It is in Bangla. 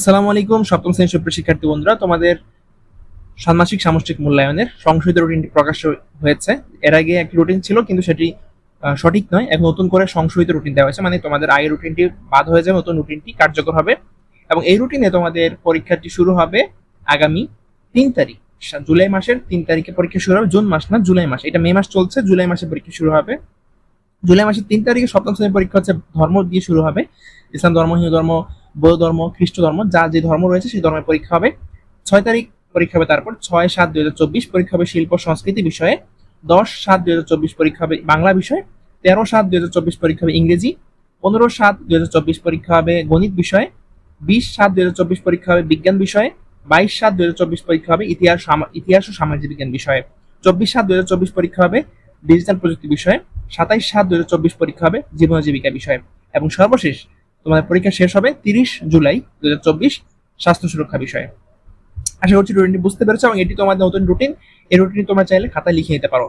আসসালামু আলাইকুম, সপ্তম শ্রেণির সুপ্রিয় শিক্ষার্থী বন্ধুরা, তোমাদের ষান্মাসিক সামষ্টিক মূল্যায়নের সংশোধিত রুটিনটি প্রকাশ হয়েছে। এর আগে একটি রুটিন ছিল, কিন্তু সেটি সঠিক নয়। এখন নতুন করে সংশোধিত রুটিন দেওয়া হয়েছে মানে তোমাদের আগের রুটিনটি বাদ হয়ে যাবে, নতুন রুটিনটি কার্যকর হবে। এবং এই রুটিনে তোমাদের পরীক্ষাটি শুরু হবে আগামী তিন তারিখ জুলাই মাসের তিন তারিখে পরীক্ষা শুরু হবে, জুন মাস না, জুলাই মাস। এটা মে মাস চলছে, জুলাই মাসে পরীক্ষা শুরু হবে। জুলাই মাসের তিন তারিখে সপ্তম শ্রেণির পরীক্ষা হচ্ছে ধর্ম দিয়ে শুরু হবে, ইসলাম ধর্ম, হিন্দু ধর্ম বৌদ্ধ ধর্ম, খ্রিস্ট ধর্ম, যা যে ধর্ম রয়েছে সেই ধর্মের পরীক্ষা হবে। ছয় তারিখ পরীক্ষা হবে তারপর, ছয় সাত দুই হাজার চব্বিশ পরীক্ষা হবে শিল্প সংস্কৃতি বিষয়ে, দশ সাত দুই হাজার চব্বিশ পরীক্ষা হবে বাংলা বিষয়, তেরো সাত দুই হাজার চব্বিশ পরীক্ষা হবে ইংরেজি, পনেরো সাত দুই হাজার চব্বিশ পরীক্ষা হবে গণিত বিষয়ে, বিশ সাত দুই হাজার চব্বিশ পরীক্ষা হবে বিজ্ঞান বিষয়ে, বাইশ সাত দুই হাজার চব্বিশ পরীক্ষা হবে ইতিহাস ইতিহাস ও সামাজিক বিজ্ঞান বিষয়ে, চব্বিশ সাত দুই হাজার চব্বিশ পরীক্ষা হবে ডিজিটাল প্রযুক্তি বিষয়ে, সাতাইশ সাত দুই হাজার চব্বিশ পরীক্ষা হবে জীবন জীবিকা বিষয়ে, এবং সর্বশেষ তোমাদের পরীক্ষা শেষ হবে তিরিশ জুলাই দু স্বাস্থ্য সুরক্ষা বিষয়ে। আশা করছি রুটিনটি বুঝতে পেরেছ এবং এটি তোমাদের নতুন রুটিন। এই রুটিন তোমরা চাইলে খাতায় লিখে নিতে পারো।